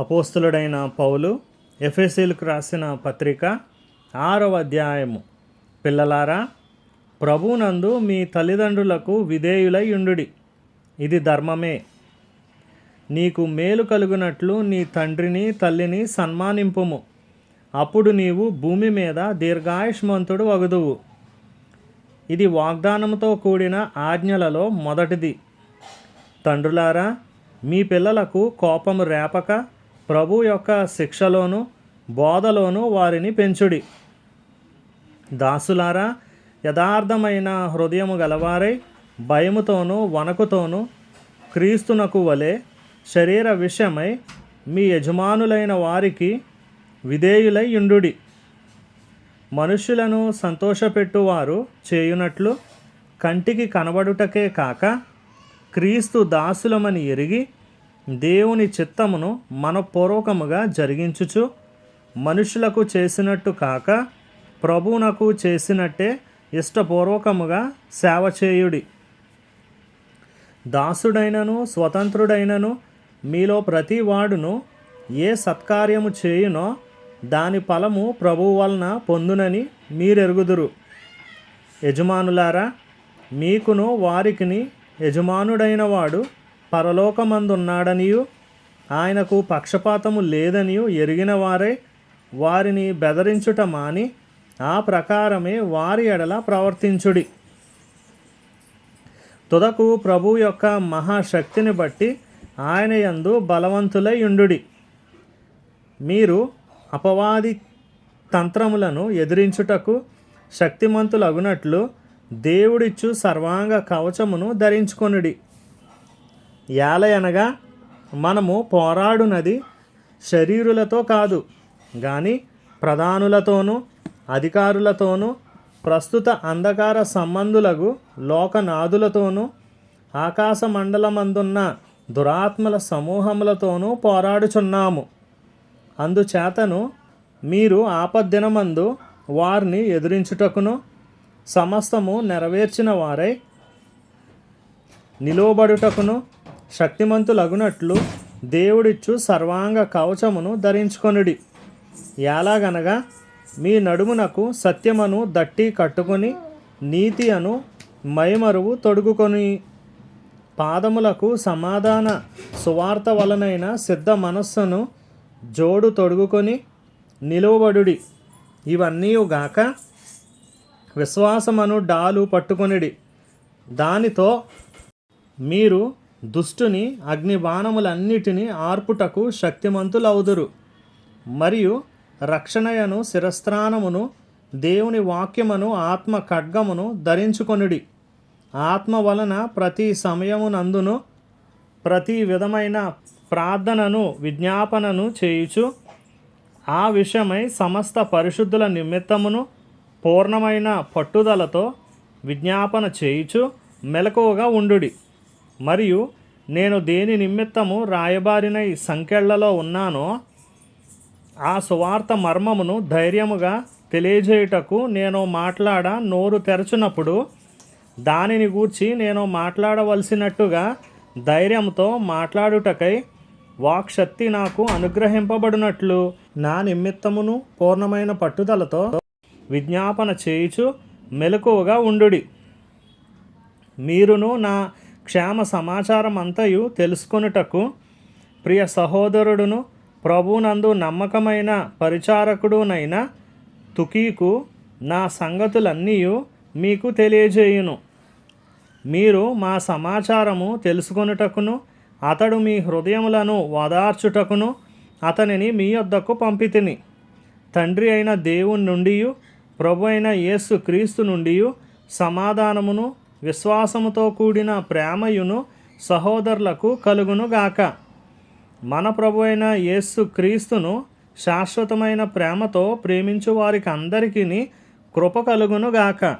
అపోస్తులుడైన పౌలు ఎఫ్ఎస్సీలకు రాసిన పత్రిక ఆరవ అధ్యాయము. పిల్లలారా ప్రభునందు మీ తల్లిదండ్రులకు విధేయులై ఉండుడి. ఇది ధర్మమే. నీకు మేలు కలుగునట్లు నీ తండ్రిని తల్లిని సన్మానింపుము. అప్పుడు నీవు భూమి మీద దీర్ఘాయుష్మంతుడు వగుదువు. ఇది వాగ్దానంతో కూడిన ఆజ్ఞలలో మొదటిది. తండ్రులారా మీ పిల్లలకు కోపము రేపక ప్రభు యొక్క శిక్షలోను బోధలోను వారిని పెంచుడి. దాసులారా యథార్థమైన హృదయము గలవారై భయముతోనూ వణకుతోనూ క్రీస్తునకు వలె శరీర విషయమై మీ యజమానులైన వారికి విధేయులై యుండుడి మనుష్యులను సంతోషపెట్టువారు చేయునట్లు కంటికి కనబడుటకే కాక క్రీస్తు దాసులమని ఎరిగి దేవుని చిత్తమును మనపూర్వకముగా జరిగించుచు మనుషులకు చేసినట్టు కాక ప్రభువునకు చేసినట్టే ఇష్టపూర్వకముగా సేవ చేయుడి. దాసుడైనను స్వతంత్రుడైనను మీలో ప్రతి వాడును ఏ సత్కార్యము చేయునో దాని ఫలము ప్రభువు వలన పొందునని మీరెరుగుదురు. యజమానులారా మీకును వారికిని యజమానుడైన వాడు పరలోకమందున్నాడనియు? ఆయనకు పక్షపాతము లేదనియు? ఎరిగిన వారే వారిని బెదరించుట మాని ఆ ప్రకారమే వారి ఎడల ప్రవర్తించుడి. తుదకు ప్రభు యొక్క మహాశక్తిని బట్టి ఆయన యందు బలవంతులై ఉండుడి. మీరు అపవాది తంత్రములను ఎదిరించుటకు శక్తిమంతులగునట్లు దేవుడిచ్చు సర్వాంగ కవచమును ధరించుకొనుడి. యాలయనగా మనము పోరాడునది శరీరులతో కాదు కానీ ప్రధానులతోనూ అధికారులతోనూ ప్రస్తుత అంధకార సంబంధులకు లోకనాథులతోనూ ఆకాశ మండలమందున్న దురాత్మల సమూహములతోనూ పోరాడుచున్నాము. అందుచేతను మీరు ఆపద్దినమందు వారిని ఎదిరించుటకును సమస్తము నెరవేర్చిన వారై నిలువబడుటకును శక్తిమంతులగునట్లు దేవుడిచ్చు సర్వాంగ కవచమును ధరించుకొనుడి. ఎలాగనగా మీ నడుమునకు సత్యమను దట్టి కట్టుకొని నీతి అను మైమరువు తొడుగుకొని పాదములకు సమాధాన సువార్త వలనైన సిద్ధ మనస్సును జోడు తొడుగుకొని నిలువబడుడి. ఇవన్నీ గాక విశ్వాసమను డాలు పట్టుకొనిడి. దానితో మీరు దుష్టుని అగ్ని బాణములన్నిటినీ ఆర్పుటకు శక్తిమంతులవుదురు. మరియు రక్షణయను శిరస్త్రానమును దేవుని వాక్యమును ఆత్మ ఖడ్గమును ధరించుకొనుడి. ఆత్మ వలన ప్రతి సమయమునందును ప్రతి విధమైన ప్రార్థనను విజ్ఞాపనను చేయుచు ఆ విషయమై సమస్త పరిశుద్ధుల నిమిత్తమును పూర్ణమైన పట్టుదలతో విజ్ఞాపన చేయుచు మెలకువగా ఉండుడి. మరియు నేను దేని నిమిత్తము రాయబారిన ఈ సంఖ్యలలో ఉన్నానో ఆ సువార్త మర్మమును ధైర్యముగా తెలియజేయుటకు నేను మాట్లాడ నోరు తెరచునప్పుడు దానిని గూర్చి నేను మాట్లాడవలసినట్టుగా ధైర్యంతో మాట్లాడుటకై వాక్శక్తి నాకు అనుగ్రహింపబడినట్లు నా నిమిత్తమును పూర్ణమైన పట్టుదలతో విజ్ఞాపన చేయుచు మెలకువగా ఉండుడి. మీరును నా క్షేమ సమాచారం అంతయు తెలుసుకొనుటకు ప్రియ సహోదరుడును ప్రభునందు నమ్మకమైన పరిచారకుడునైన తుకీకు నా సంగతులన్నీ మీకు తెలియజేయును. మీరు మా సమాచారము తెలుసుకొనుటకును అతడు మీ హృదయములను వదార్చుటకును అతనిని మీ వద్దకు పంపితిని. తండ్రి అయిన దేవుని నుండి ప్రభు అయిన యేసు క్రీస్తు నుండి సమాధానమును విశ్వాసముతో కూడిన ప్రేమయును సహోదరులకు కలుగునుగాక. మన ప్రభు అయిన యేసు క్రీస్తును శాశ్వతమైన ప్రేమతో ప్రేమించు వారికి అందరికీ కృప కలుగునుగాక.